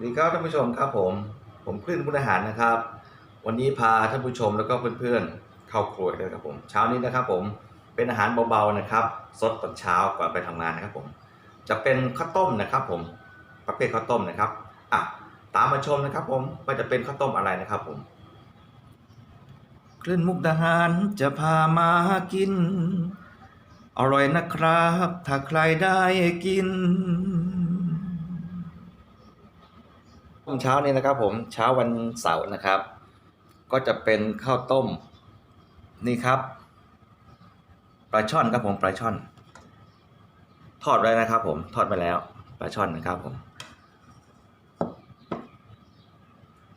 สวัสดีครับท่านผู้ชมครับผม ผมคลื่นมุนอาหารนะครับ วันนี้พาท่านผู้ชมแล้วก็เพื่อนๆ เข้าครัวกันครับผม เช้านี้นะครับผมเป็นอาหารเบาๆนะครับสดตอนเช้าก่อนไปทำงานนะครับผม จะเป็นข้าวต้มนะครับผมประเภทข้าวต้มนะครับอะตามมาชมนะครับผมว่าจะเป็นข้าวต้มอะไรนะครับผมคลื่นมุกดาหารจะพามากิน อร่อยนะครับ ถ้าใครได้กิน เช้านี้นะครับผมเช้าวันเสาร์นะครับ ก็จะเป็นข้าวต้มนี่ครับปลาช่อนครับผมปลาช่อน ทอดไว้นะครับ ผมทอดไปแล้วปลาช่อนนะครับผม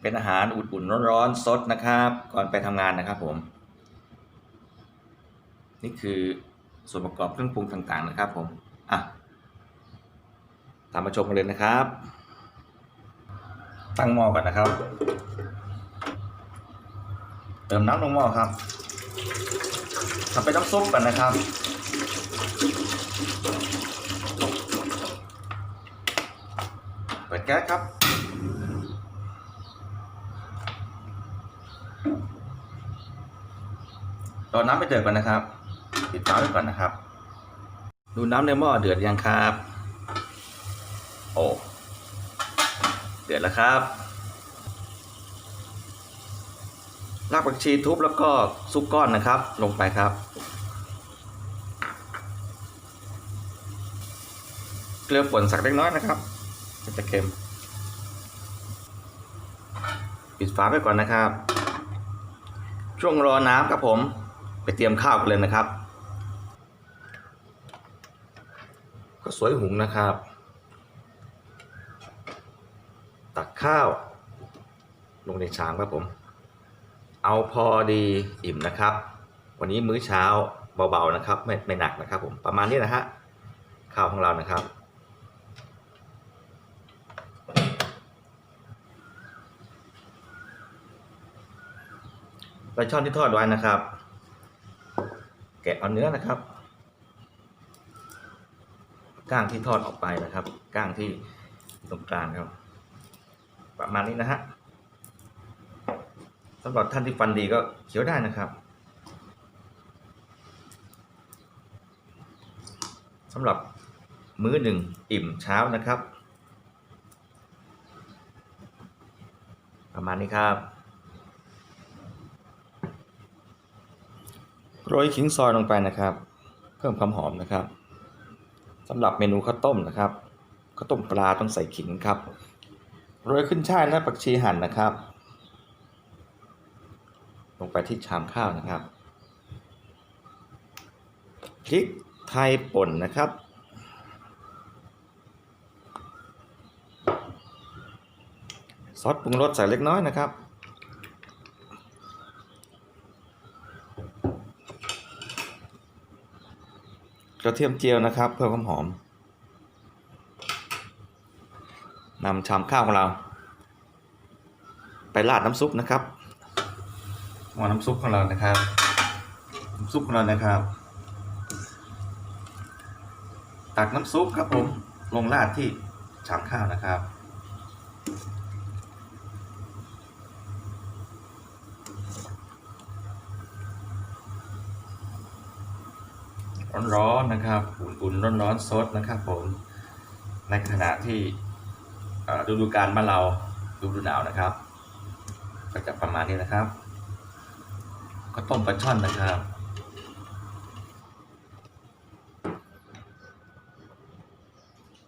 เป็นอาหารอุ่นๆร้อนๆสดนะครับ ก่อนไปทำงานนะครับผม นี่คือส่วนประกอบเครื่องปรุงต่างๆนะครับ ผมอะตามมาชมกันเลยนะครับ ตั้งหม้อก่อนนะครับ เติมน้ำลงหม้อครับทำเป็นน้ำซุปกันนะครับ เปิดแก๊สครับ รอน้ำไปเดือดก่อนนะครับปิดฝาไว้ก่อนนะครับ ดูน้ำในหม้อเดือดยังครับ โอ้ ดือดแล้วครับรากผักชีทุบแล้วก็ซุปก้อนนะครับ ลงไปครับ เกลือป่นสักเล็กน้อยนะครับมันจะเค็ม ปิดฝาไปก่อนนะครับ ช่วงรอน้ำครับผม ไปเตรียมข้าวกันเลยนะครับ ก็สวยหุงนะครับ ตักข้าว ลงในชามครับผม เอาพอดีอิ่มนะครับ วันนี้มื้อเช้าเบาๆนะครับ ไม่ไม่หนักนะครับผมประมาณนี้นะฮะข้าวของเรานะครับปลาช่อนที่ทอดไว้นะครับ แกะเอาเนื้อนะครับก้างที่ทอดออกไปนะครับก้างที่ตรงกลางครับ ประมาณนี้นะฮะสำหรับท่านที่ฟันดีก็เคี้ยวได้นะครับสำหรับมื้อหนึ่งอิ่มเช้านะครับ ประมาณนี้ครับโรยขิงซอยลงไปนะครับ เพิ่มความหอมนะครับสำหรับเมนูข้าวต้มนะครับข้าวต้มปลาต้องใส่ขิงครับ โรยขึ้นช่ายและผักชีหั่นนะครับ ลงไปที่ชามข้าวนะครับพริกไทยป่นนะครับซอสปรุงรสใส่เล็กน้อยนะครับ กระเทียมเจียวนะครับ เพื่อความหอม นำชามข้าวของเรา ไปราดน้ำซุปนะครับหม้อน้ำซุปของเรานะครับ น้ำซุปของเรานะครับ ตักน้ำซุปครับผมลงราดที่ชามข้าวนะครับร้อนๆนะครับ อุ่นๆร้อนๆซดนะครับผม ในขณะที่ ฤดูกาลบ้านเราฤดูหนาวนะครับ ก็จะประมาณนี้นะครับ ก็ต้มปลาช่อนนะครับ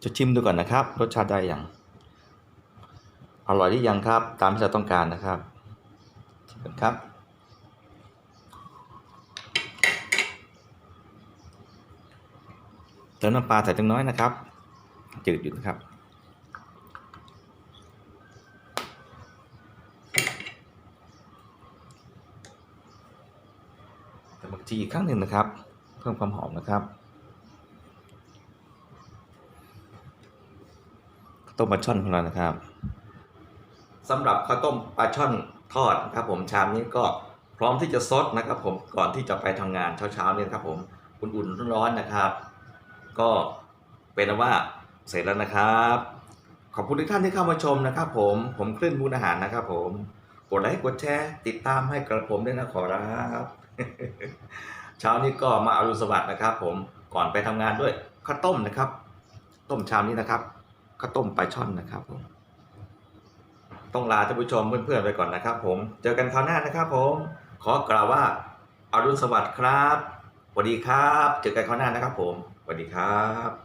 จะชิมดูก่อนนะครับ รสชาติได้อย่างอร่อยหรือยังครับ ตามที่เราต้องการนะครับชิมกันครับ เติมน้ำปลาใส่จังน้อยนะครับ จืดอยู่นะครับ แต่บางทีอีกครั้งหนึ่งนะครับ เพิ่มความหอมนะครับข้าวต้มปลาช่อนของเรานะครับสำหรับข้าวต้มปลาช่อนทอดนะครับผมชามนี้ก็พร้อมที่จะซดนะครับ ผมก่อนที่จะไปทำงานเช้าๆนี้นะครับผมอุ่นๆร้อนๆนะครับ ก็เป็นว่าเสร็จแล้วนะครับ ขอบคุณทุกท่านที่เข้ามาชมนะครับ ผมผมคลื่นมูลอาหารนะครับ ผมกดไลค์กดแชร์ติดตามให้กระผมด้วยนะขอรับ เช้านี้ก็มาอรุณสวัสดิ์นะครับ ผมก่อนไปทำงานด้วยข้าวต้มนะครับ ต้มเช้านี้นะครับข้าวต้มปลาช่อนนะครับผมต้องลาท่านผู้ชมเพื่อนๆไปก่อนนะครับ ผมเจอกันคราวหน้านะครับ ผมขอกล่าวว่าอารุณสวัสดิ์ครับสวัสดีครับ เจอกันคราวหน้านะครับ ผมสวัสดีครับ